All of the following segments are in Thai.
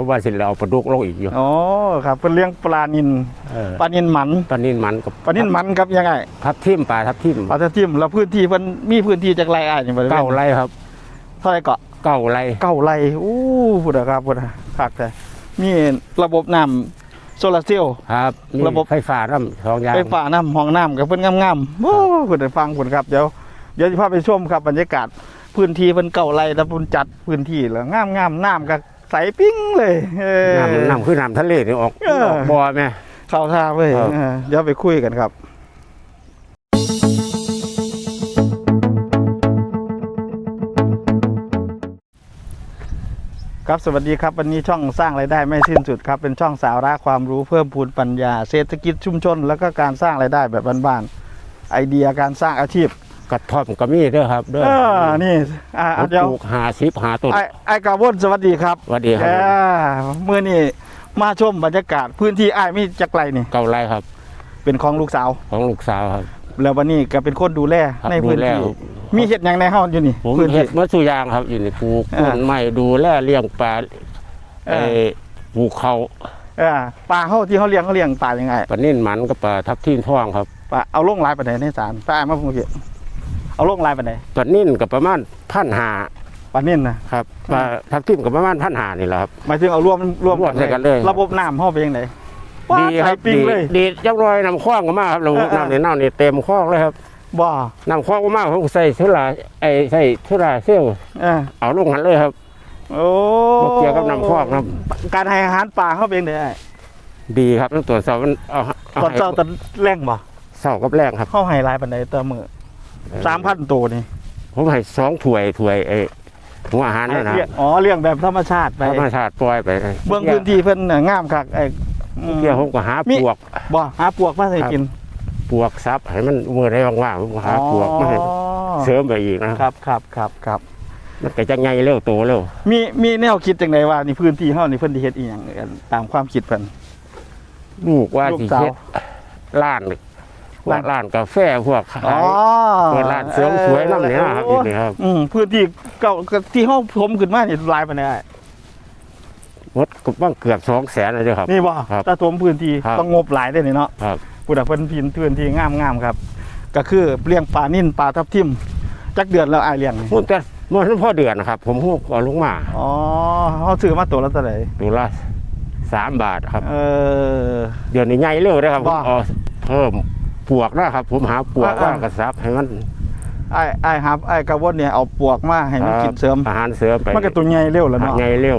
ราะว่าสิเราเอาปลาดุกลงอีกอยู่อ๋อครับเพิ่นเลี้ยงปลานินเออปลานินหมันปลานิ่นมันกับปลานินหมันครับยังไงทับทิมปลาทับทิมปลาทับทิมแล้วพื้นที่เพิ่นมีพื้นที่จากไรอ้ายนี่บริเวณเก้าไรครับเท่าไหร่เกาะเก้าไรเก้าไรอู้พุ่นน่ะครับพุ่นน่ะคักแต่มีระบบน้ำโซลาร์เซลล์ ครับมีระบบ ไฟฟ้าน้ำสองอย่าง ไฟฟ้าน้ำห้องน้ำกับเพิ่นงามๆโอ้พุ่นได้ฟังพุ่นครับเดี๋ยวเดี๋ยวจะพาไปชมครับบรรยากาศพื้นที่เพิ่นเก่าไรแล้วเพิ่นจัดพื้นที่แล้วงามๆน้ำก็ ใสปิ้งเลยเออน้ำน้ำคือน้ำทะเลนี่ออกเออออกบ่อไหมเข้าท่าเว้ยครับเออเดี๋ยวไปคุยกันครับครับสวัสดีครับวันนี้ช่องสร้างรายได้ไม่สิ้นสุดครับ เป็นช่องสาระความรู้เพิ่มพูนปัญญา เศรษฐกิจชุมชน แล้วก็การสร้างรายได้แบบบ้านๆไอเดียการสร้างอาชีพ กระท่อมก็มีเด้อครับเด้อเออนี่อ่าผมเดี๋ยวปลูกหาสิบหาต้นไอไอกาวนสวัสดีครับสวัสดีครับเออเมื่อนี่มาชมบรรยากาศพื้นที่ไอ้ายมีจักไรนี่ เก้าไรครับ เป็นของลูกสาว ของลูกสาวครับ แล้ววันนี้ก็เป็นคนดูแลครับในพื้นดูแล ที่ครับมีเห็ดอย่างในห้องอยู่นี่ผมพื้นเห็ที่ดมะสุยางครับ อยู่ในปลูกอ่า ต้นไม้ดูแลเลี้ยงปลาเออไอ้ปลูกเขาเออปลาเขาที่เขาเลี้ยงเขาเลี้ยงปลายังไงปลานิ่นมันกับปลาทับทิมท่องครับ ปลาเอาลงลายไปไหนในสารปลามาพูดเเอาลงลายไปไหนปลานิ่นกับประมาณพันหาปลานิ่นนะครับปลาทับทิมกับประมาณพันหานี่แหละครับหมายถึงเอารวมรวมรวมใส่กันเลย ระบบน้ำเขาเป็นยังไงดีครับปิ้งดีเลยดีจักรอยน้ำคว้างก็มาครับเราเออเออน้ำในน้ำนี่เต็มคว้างเลยครับบ่น้ำคว้างก็มาผมใส่ทุลาไอ้ใส่ทุลาเซลลเออเอาลงหันเลยครับโอ้บ่เกี่ยวกับน้ำคอกนะการให้อาหารปลาเขาเป็นยังไงดีครับต้องตรวจสอบมันเอาเอาตอนให้เจ้าตอนแรงบ่เศร้ากับแรงครับเขาให้ลายไปไหนต่อมือ สามพันตัวนี่ผมให้สองถ้วยถ้วยไอ้หัวอาหารนั่นนะเลี้ยงอ๋อเลี้ยงแบบธรรมชาติไปธรรมชาติปล่อยไปเบื้องพื้นที่เพิ่นน่ะงามคักไอ้อืมเกี่ยวผมก็หามีปวกบ่หาปลวกมาใส่กินปวกซับให้มันมือได้ว่างๆผมก็หาปวกมาให้อ๋อเสริมไปอีกนะครับครับครับครับมันก็จะใหญ่เร็วโตเร็วมีมีแนวคิดจังไดว่านี่พื้นที่เฮานี่เพิ่นสิเฮ็ดอีหยังกันตามความคิดเพิ่นลูกว่าลูกสิสาวเฮ็ดร้าน พวร้ากนร้านกาแฟพวกขายอ๋อเปิดร้านเสริมสวยน้ำเนี่ยนะครับโอ้อยู่นี่ครับอืมพื้นที่เก่าที่เฮาผมขึ้นมานี่หลายปานใดหมดก็บ้างเกือบสองแสนเลยเด้อครับ นี่บ่ครับถ้าถมพื้นที่ครับต้องงบหลายได้อนี่เนาะครับผู้ใดเพิ่นพินพื้นที่งามๆครับ ก็คือเลี้ยงปลานิ่นปลาทับทิมจักเดือนแล้วอายเลี้ยงนี่พูดแต่เมื่อพ่อเดือนนะครับ ผมหูกเอาลงมาอ๋อเฮาซื้อมาตัวละเท่าไหร่ตัวละสามบาทครับ เออเดือนนี้ใหญ่เร็วนะครับผมว่าเอาเพิ่ม ปวกนะครับ ผมหาปวกอ่า ว่ากระซับให้มันไอ้ไอ้ครับไอ้กระวนเนี่ยเอาปวกมาให้มันกินเสริมอาหารเสริมไปมันก็ตัวใหญ่เร็วแล้วเนาะใหญ่เร็ว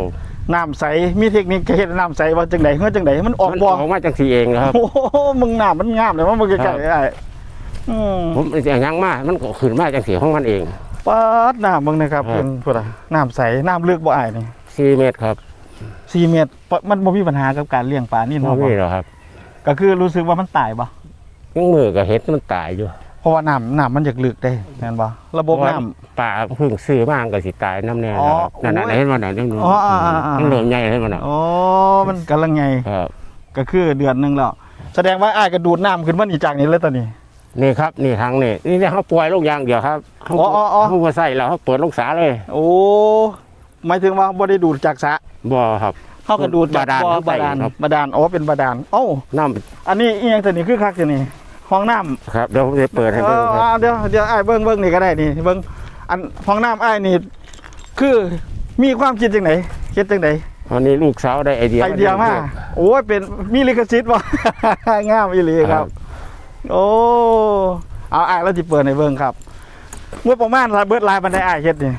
น้ำใสมีเทคนิคจะเฮ็ดน้ำใสว่าจังไดเฮือจังไดมันออกมันบ่ออกมาจังสีเองครับ โอ้โหมึงน้ำมันงามเลยว่ามึงไกลๆได้อืมผมอย่างยังมากมันก็ขึ้นมาจังสีของมันเอง ปัดน้ำมึงนะครับครับ เพิ่นพุ่นน่ะน้ำใสน้ำลึกบ่อายนี่สี่เมตรครับ4เมตรปะมันบ่มีปัญหากับการเลี้ยงปลานี่ไม่เนาะมีหรอกครับ ก็คือรู้สึกว่ามันตายบ่ ยังมือก็เห็ดมันตายอยู่เพราะว่าน้ำน้ำมันอยากลึกได้แม่นบ่ระบบน้ำป่าเพิ่งซื้อมาก็สิตายน้ำแน่อ๋อนะครับนั่นน่ะโอ้ยเห็นมันน่ะยังอ๋ออ่าอ่าอ่ามัมันเริ่มใหญ่เห็นมันน่ะอ๋อมันกำลังไงครับก็คือเดือนหนึงแล้วแสดงว่าอ้ายก็ดูดน้ำขึ้นมานี่จากนี้เลยตอนนี้ นี่ครับนี่ทางนี่นี่เนี่ยเขาปล่อยลงอยางเดียวครับเขาอ๋ออ๋ออ๋อ เขาบ่ใส่แล้วเขาเปิดลงสาเลยโอ้หมายถึงว่าบ่ได้ดูดจากสระบ่ครับเฮาก็ดูดจากบาดาลบ่เข้าไปบาดาลครับ บาดาลอ๋อเป็นบาดาลเอ้าน้อันนี้อีหยังตัวนี้คือคักตัวนี้ ห้องน้ำำครับเดี๋ยวผมจะเปิดให้เบิ่งคเอรับอเดี๋ยวเดี๋ยวอ้ายเบิ่งเบิ่งนี่ก็ได้นี่เบิ่งอันห้องน้ำอ้ายนี่คือมีความคิดจังไดคิดจังไดวันนี้ลูกสาวได้ไอเดียไอเดียมาโอ้ยเป็นมีลิขสิทธิ์บ่ งามอีหลีคครัรับ บ โอ้เอาอ้ายแล้วสิเปิดให้เบิ่งครับงบประมาณละเบิดลายบันไดอ้ายเฮ็ดนี่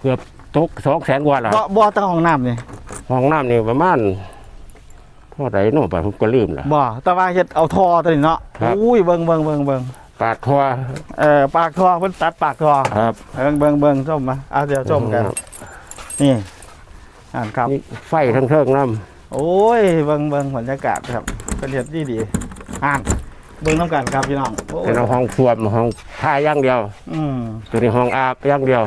เกือบตกสองแสนกว่าแล้วบ่บ่ตั้งห้องน้ำนี่ห้องน้ำนี่ประมาณ เท่าไหร่เนาะไปผมก็ลืมละ บ่แต่ว่าเฮ็ดเอาท่อตัวนี้เนาะครับ อุ้ยเบิ่งเบิ่งเบิ่งเบิ่งปาดทัวเอ่อปากท่อเพิ่นตัดปากท่อครับ เบิ่งเบิ่งเบิ่งส้มมาเอาเดี๋ยวส้มกันนี่อ่านครับ นี่ไฟทั้งเทิงน้โอ้ยเบิ่งเบิ่งบรรยากาศครับเป็นเฮ็ดดีดีอ่านเบิ่งน้ำกันครับพี่น้องโอ้ำยเป็นห้องครัวห้องท่าอย่างเดียว อืมตัวนี้ห้องอาบอย่างเดียว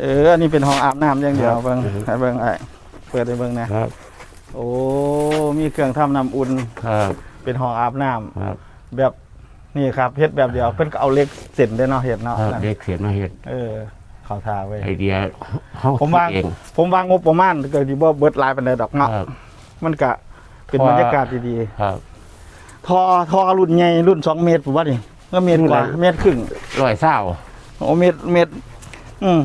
เอออันนี้เป็นห้องอาบน้ำอย่างเดียวครับเบิ่งอือฮึให้เบิ่งไอ้เปิดให้เบิ่งนะครับ โอ้ มีเครื่องทำน้ำอุ่น ครับ เป็นห้องอาบน้ำครับแบบนี่ครับเฮ็ดแบบเดียวเพิ่นก็เอาเหล็กเส้นได้เนาะเฮ็ดเนาะครับนั่นเด็กเสียนมาเห็ดเออเขาทาไว้ไอเดียเขาผมวางคิดเองผมวางงบประมาณก็สิบ่เบิดหลายปานใดดอกเนาะครับ มันก็เป็นเพราะบรรยากาศดีครับ ๆทอทอรุ่นใหญ่รุ่น2เมตรผมว่านี่ก็เมตรกว่ารุ่นไหนเมตรครึ่ง ร้อยเศร้าโอ้เมตรเมตรอืม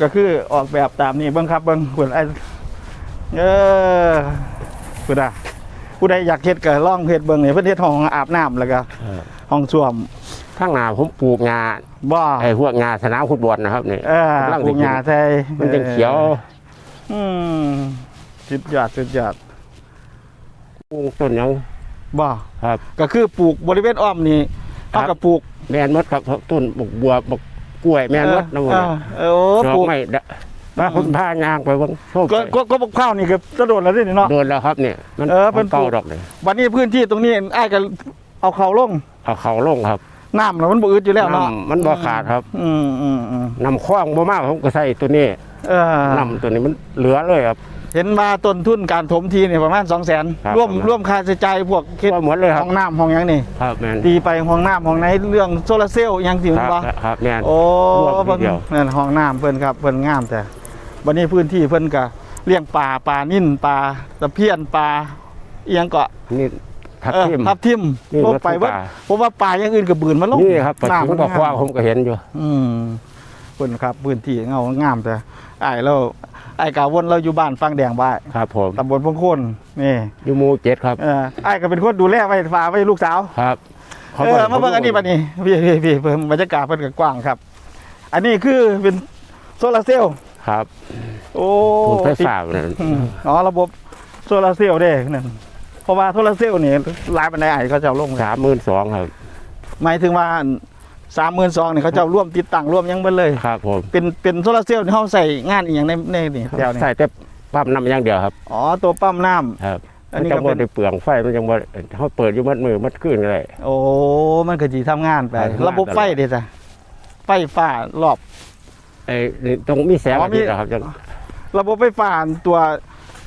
ก็คือออกแบบตามนี้เบิ่งครับเบิ่งคุณไอ้ เออผู้ใดผู้ใดอยากเฮ็ดก็ลองเฮ็ดเบิ่งนี่เพิ่นเฮ็ดห้องอาบน้ำแล้วก็ห้องส้วมข้างหน้าผมปลูกงาบ่ไอ้พวกงาสนามฟุตบอลนะครับนี่เออกำลังปลูกหญ้าไทยมันจะเขียวอืมสุดยอดสุดยอดปลูกต้นหยังบ่ครับ ก็คือปลูกบริเวณอ้อมนี่เท่ากับปลูกแมนมดครับต้นบกบัวบกกล้วยแมนมดนะผมเออเออโอ้ดอปลูกกไม้ดะ มาผมพายางไปเบิ่งโชคก็ก็ก็บอกข้าวนี่ก็จะโดนแล้วนี่เนาะ โดนแล้วครับเนี่ยมันเออเพิ่มันนปลูเก่าก ดอกเลยวันนี้พื้นที่ตรงนี้อ้ายก็เอาเขาลงเอาเขาลงครับน้ำน่ะมันบ่อึดอยู่แล้วเนาะน้ำมันบ่ขาดครับอืมอืมอืมน้ำคว้างบ่มากผมก็ใส่ตัวนี้เออน้ำตัวนี้มันเหลือเลยครับ เห็นว่าต้นทุนการถมทีนี่ประมาณ200,000ครับร่วมประมาณร่วร่วมค่าใช้จ่ายพวกคิดก็หมดเลยคห้รับองน้ำห้องหยังนี่ ครับแมนตีไปห้องน้ำห้องไหนเรื่องโซลาร์เซลล์อิหยังสิคมันรับบ่ครับแมน โอ้รวมทีเพิ่นเดียว นั่นห้องน้ำเพิ่นครับเพิ่นงามแต่ วันนี้พื้นที่เพิ่นก็เลี้ยงปลาปลานิ่นปลาตะเพียนปลาอีหยังก็นี่ทับเออทิม ทับทิมนี่พวกวัตถุไปว่าปลาผมว่าปลาอย่างอื่นก็บืนมันลงนี่ครับปัจจุำบันบอกว่าผมก็เห็นอยู่ อืมเพิ่นครับพื้นที่เงางามแต่อ้ายเราอ้ายกาวนเราอยู่บ้านฟังแดงบ้ายครับผมตำบลพงโคนนี่อยู่หมู่เจ็ดครับ เอออ้ายก็เป็นคนดูแลไว้ฝากไว้ลูกสาว ครับเออมาเบิ่งอันนี้บัดนี้พี่พี่พี่เพิ่มบรรยากาศเพิ่นก็กว้างครับ อันนี้คือเป็นโซลาร์เซลล์ ครับโอ้ทุนไฟฟ้าเนี่ยอืมอ๋อระบบโซลาร์เซลล์เด้นั่นเพราะว่าโซลาร์เซลล์นี่หลายปันไดอ้ายเขาจะเอาลงสามหมื่นสองครับหมายถึงว่าสามหมื่นสองนี่เขาจะเอาร่วมติดตั้งร่วมหยังเบิดเลยครับผมเป็นเป็นโซลาร์เซลล์ที่เขาใส่งานอีกอย่างในในนี่แถวนี้ใส่แต่ปั๊มน้ำอย่างเดียวครับอ๋อตัวปั๊มน้ำครับอันมันนี้จะก็บ่เป็นได้เปลืองไฟมันยังบ่เขาเปิดอยู่มัดมือมัดขึ้นเลยโอ้มันก็จีทำงานไปทำงานระบบไฟเด้จ้ะไฟฟ้ารอบ ไอ้นี่ตรงมีแสงอ๋ออาทิตย์มีนะครับยังระบบไฟฟ้าตัว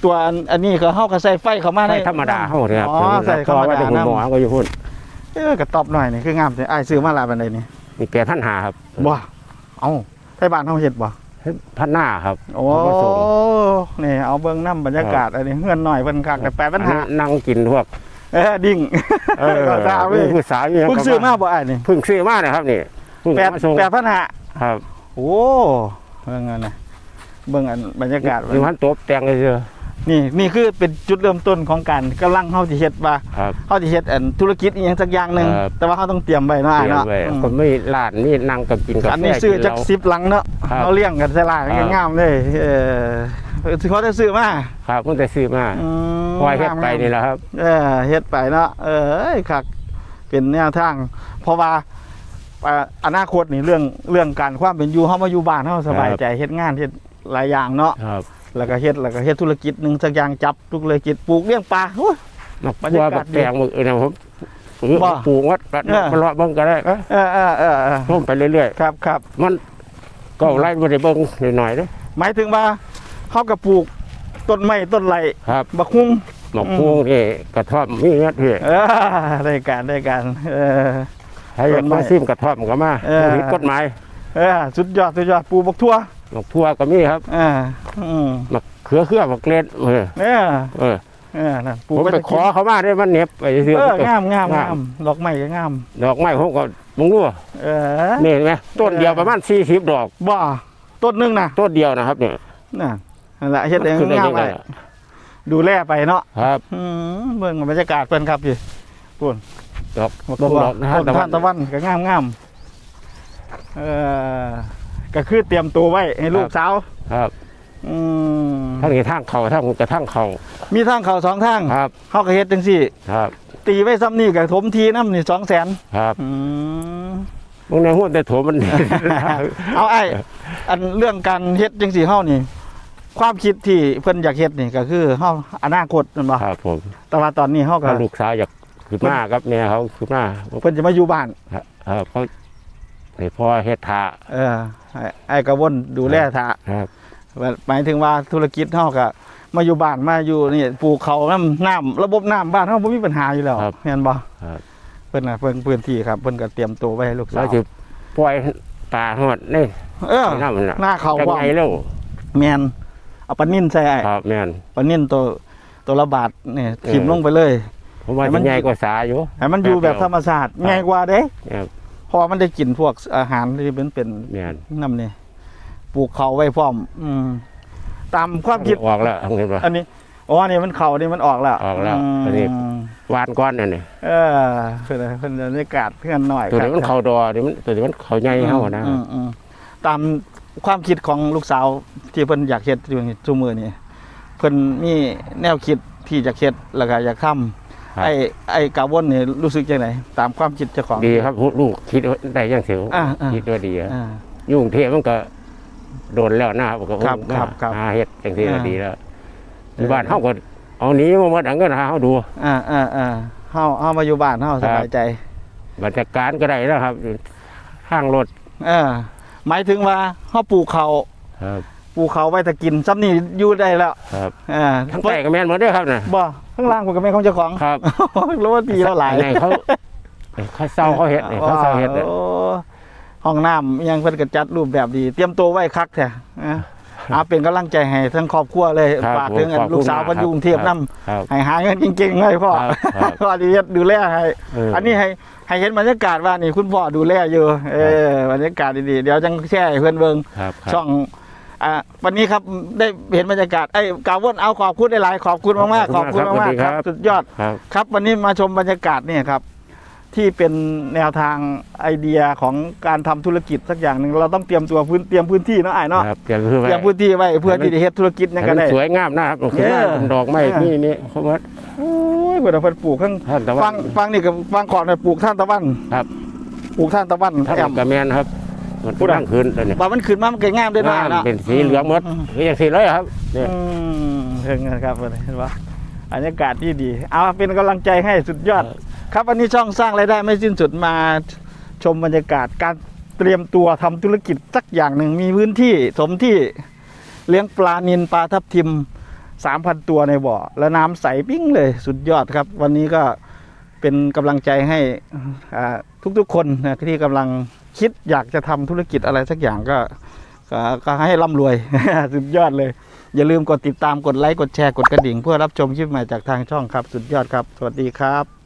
ตัวอันอันนี้ก็เขาก็ใส่ไฟเข้ามาไฟในธรรมดาเฮาเนี่ยครับอ๋อใส่ธรรมว่าดาแต่คุณน้หมอก็อยู่พุ่นำเออกระตอบหน่อยนี่คืองามแต่ไอ้ายซื้อมาหลายปันใดนี่มีแปดพันหาครับบ่เอ้าไทบ้านเขาเฮ็ดบ่พันหน้าครับ โอ้เขาก็ส่งนี่เอาเบิ่งน้ำบรรยากาศอันนี้เฮือนหน่อยเพิ่นคักแต่แปดปัญหานั่งกินพวกเออดิ่งเออก็ทราบเว้ยผู้สาวอยู่เพิ่งซื้อมาบ่อ้ายนี่เพิ่งซื้อมานะครับนี่เพิ่งแปดมาส่งแปดปัญหาครับ โอ้เบิ่งอันนะเบิ่งอันบรรยากาศมีพันตบแต่งเลยเชื่อนี่นี่คือเป็นจุดเริ่มต้นของการกำลังเฮาสิเฮ็ดว่าครับเฮาสิเฮ็ดอันธุรกิจอีหยังสักอย่างหนึงครับ แต่ว่าเฮาต้องเตรียมไว้เนาะเตอ้ายรียมเนาะไว้อืมคนไม่ร้านนี่นั่งกับกินกาแฟอันนี้ซื้อจักกินเหล้าสิบหลังเนาะครับ เฮาเลี้ยงกันใส่ลายครับ งามเลยเออถึงเขาได้ซื้อมาครับเพิ่งแต่ซื้อมาอืมปล่อยเฮ็ดไปงามๆนี่แหละครับ เออเฮ็ดไปเนาะเออเอ้ยคักเป็นแนวทาง เพราะว่าเอ่ออนาคตนี่เรื่องเรื่องการความเป็นอยู่เฮามาอยู่บ้านเฮาสบายใจเฮ็ดงานเฮ็ดหลายอย่างเนาะครับ แล้วก็เฮ็ดแล้วก็เฮ็ดธุรกิจหนึงสักอย่างจับธุรกิจปลูกเลี้ยงปลาโอ้ย มักบรรบัยาวกาบัศกแตงมึกเออนะผมเออบ่ปลูกวัดวัดเออมาเลาะเบิ่งก็ได้เอ้ยเออเออเออเออร่มไปเรื่อยครับครับ ๆ มันก็ไล่บ่ได้เบิ่งหน่อยๆเด้อหมายถึงว่าเฮาก็ปลูกต้นไม้ต้นไหลครับบักฮุ้งหมกพวงนี่กระท่อมมีเงี้ยพี่เออได้การได้การเออ ให้อยากมาซิมกระท่อมก็มาเออผิดกฎหมายเออสุดยอดสุดยอดปลูกบักทั่วหมกทั่วก็มีครับเอออืมหมกเขือเครือหมกเกล็ดเออเออเออเออนั่นปลูผกมว้ไปจะขอเขามาได้มันเหน็บไปซื้อเอองามงามงามงามดอกไม้ก็งาม ดอกไม้ผมก็มึงรู้เออนี่เห็นไหมต้นเดียวประมาณ40ดอก บ่ต้นหนึงนะต้นเดียวนะครับเนี่ยน่ะนั่นแหละเฮ็ดเองขึ้นได้งามยังไปไงอะดูแลไปเนาะครับ อืมเบิ่งบรรยากาศเพิ่นครับพี่ ดอกบักดอกทั่วดอกนะฮะต้นทานตะวันก็งามงามเออก็คือเตรียมตัวไว้ให้ลูกสาวครับอืมทั้งนี้ทางเขาทั้งกระทั่งเขา มีทางเข้าสองทางครับเฮาก็เฮ็ดจังซี่ ครับ ตีไว้ซ้ำนี่ก็ถมทีน้ำนี่200,000ครับอืมมึงในหุ้นแต่โถมัน เอาไอ้อันเรื่องการเฮ็ดจังซี่เฮานี่ ความคิดที่เพิ่นอยากเฮ็ดนี่ก็คือเฮาอนาคตนั่นบ่ครับผมแต่ว่าตอนนี้เฮาก็ถ้าลูกสาวอยาก ขึ้นมาครับเนี่ยเขาขึ้นมาเพิ่นจะมาอยู่บ้านครับเขาให้พ่อเฮ็ดทาเออไอ้ไอ้กระวนดูแลท่าครับหมายถึงว่าธุรกิจเฮาก็มาอยู่บ้านมาอยู่นี่ปลูกเขาน้ำน้ำระบบน้ำบ้านเฮาบ่มีปัญหาอยู่แล้วแม่นบ่ครับเพิ่นน่ะเพิ่นพื้นที่ครับเพิ่นก็เตรียมตัวไว้ให้ลูกสาแล้ววจะปล่อยปลาหอดนี่เออน้ำมันน่ะหน้าเขาจังว่าไงเร็วแมนเอาปลานิ่นใส่ไอ้ครับแม่นปลานิ่นตัวตัวละบาทเนี่ยเออทิมลงไปเลย ผมว่าให้มัมันน ใหญ่กว่าสาอยู่ ให้มันอยู่แบบธรรมชาติง่ายกว่าเด้ครับเพอมันได้กินพวกอาหารที่เป็นเป็นแม่นน้ำนี่ปลูกเขาไว้พร้อม อืมตามความคิด ออกแล้วอันนี้ว่าอันนี้อ๋ออันนี้มันเขานี่มันออกแล้วออกแล้วมอันนี้ วานก้อนนั่นนี่เออเพื่อนเพื่อนบรรยากาศเพื่อนหน่อยตัวนี้ครับมันเขาดอนี่มันตัวนี้มันเขาใหญ่เฮานะ อืมอืมตามความคิดของลูกสาวที่เพิ่นอยากเฮ็ดอยู่นี่ซุมือนี่เพิ่นมีแนวคิดที่จะเฮ็ดแล้วก็อยากทำครับ ไอ้ไอ้กาวนนี่รู้สึกจังไดตามความคิดเจ้าของดีครับลูกคิดว่าได้ยังเสียวอ่าอ่าคิดว่าดีอะอ่ายุ่งเทพมันก็โดนแล้วนะครับก็ครับครับครับหาเฮ็ดจังซี่ก็อ่าดีแล้วที่บ้านเฮาก็เอาหนี้มาหมดอันก็หาเฮาดูอ่าอ่าอ่าเฮาเฮามาอยู่บ้านเฮาสบายใจบรรยากาศก็ได้แล้วครับข้างรถเออหมายถึงว่าเฮาปลูกเขาวครับ ปลูกเขาวไว้ถ้ากินซ้ำนี่อยู่ได้แล้วครับอ่าทั้งใต้ก็แม่นหมดเด้อครับน่ะบ่ข้างล่างผมก็แม่นของเจ้าของครับรู้ว่าดีแล้วหลายไหนเขาเขาเศร้าเขาเฮ็ดนี่เขาเศร้าเฮ็ดเนี่ยโอ้ห้องน้ำยังเพิ่นก็จัดรูปแบบดี เตรียมตัวไว้คักแท้อะอาเป็นกำลังใจให้ทั้งครอบครัวเลยครับฝากถึงผมขอบคุณลูกสาวเพิ่นอยู่กรุงเทพครันํบครับให้หาเงินเก่งๆให้พ่อครับครับพ่อดีดูแลให้เอออัอันนี้ให้ให้เห็นบรรยากาศว่านี่คุณพ่อดูแลอยู่ เออบรรยากาศดีๆเดี๋ยวจังแชร์ให้เพื่อนเบิ่งครับครับช่อง อ่าวันนี้ครับได้เห็นบรรยากาศไอ้กาวนเอาขอบคุณหลายๆขอบคุณมากๆขอบคุณมากๆครับ สุดยอด ครับ ครับวันนี้มาชมบรรยากาศเนี่ยครับ ที่เป็นแนวทางไอเดียของการทำธุรกิจสักอย่างหนึ่งเราต้องเตรียมตัวพื้นเตรียมพื้นที่เนาะไอ้ายเนาะครับเตรียมคือเตรียมพื้นที่ไว้เพื่อที่จะเฮ็ดธุรกิจนั่นให้ก็มันได้ สวยงามนะครับคือเออเป็นดอกไม้เออ นี่นี่เขาว่าโอ้ยเพื่อนเพิ่นปลูกข้างท่านตะวัฟันงฟังนี่กับฟังขอบเนี่ยปลูกท่านตะวันครับ ปลูกท่านตะวันท่านแอมกระแมนครับ มันพูดอะตั้งคืนตัวนี้ว่ามันขึ้นมา มันเก่งงามได้หน่อยงามเนาะเป็นสีเหลืองหมดคืออย่างสีเลยครับเนี่ยอืมเห็นกันครับเห็นปะบรรยากาศที่ดี เอาเป็นกำลังใจให้สุดยอด ครับวันนี้ช่องสร้างรายได้ไม่สิ้นสุดมาชมบรรยากาศการเตรียมตัวทำธุรกิจสักอย่างหนึ่งมีพื้นที่สมที่เลี้ยงปลานินปลาทับทิมสามพันตัวในบ่อ แล้วน้ำใสปิ้งเลยสุดยอดครับ วันนี้ก็เป็นกำลังใจให้อ่าทุกๆคนนะที่กำลัง คิดอยากจะทำธุรกิจอะไรสักอย่างก็ก็ก็ให้ร่ำรวย สุดยอดเลย อย่าลืมกดติดตามกดไลค์กดแชร์กดกระดิ่ง เพื่อรับชมคลิปใหม่จากทางช่องครับ สุดยอดครับ สวัสดีครับ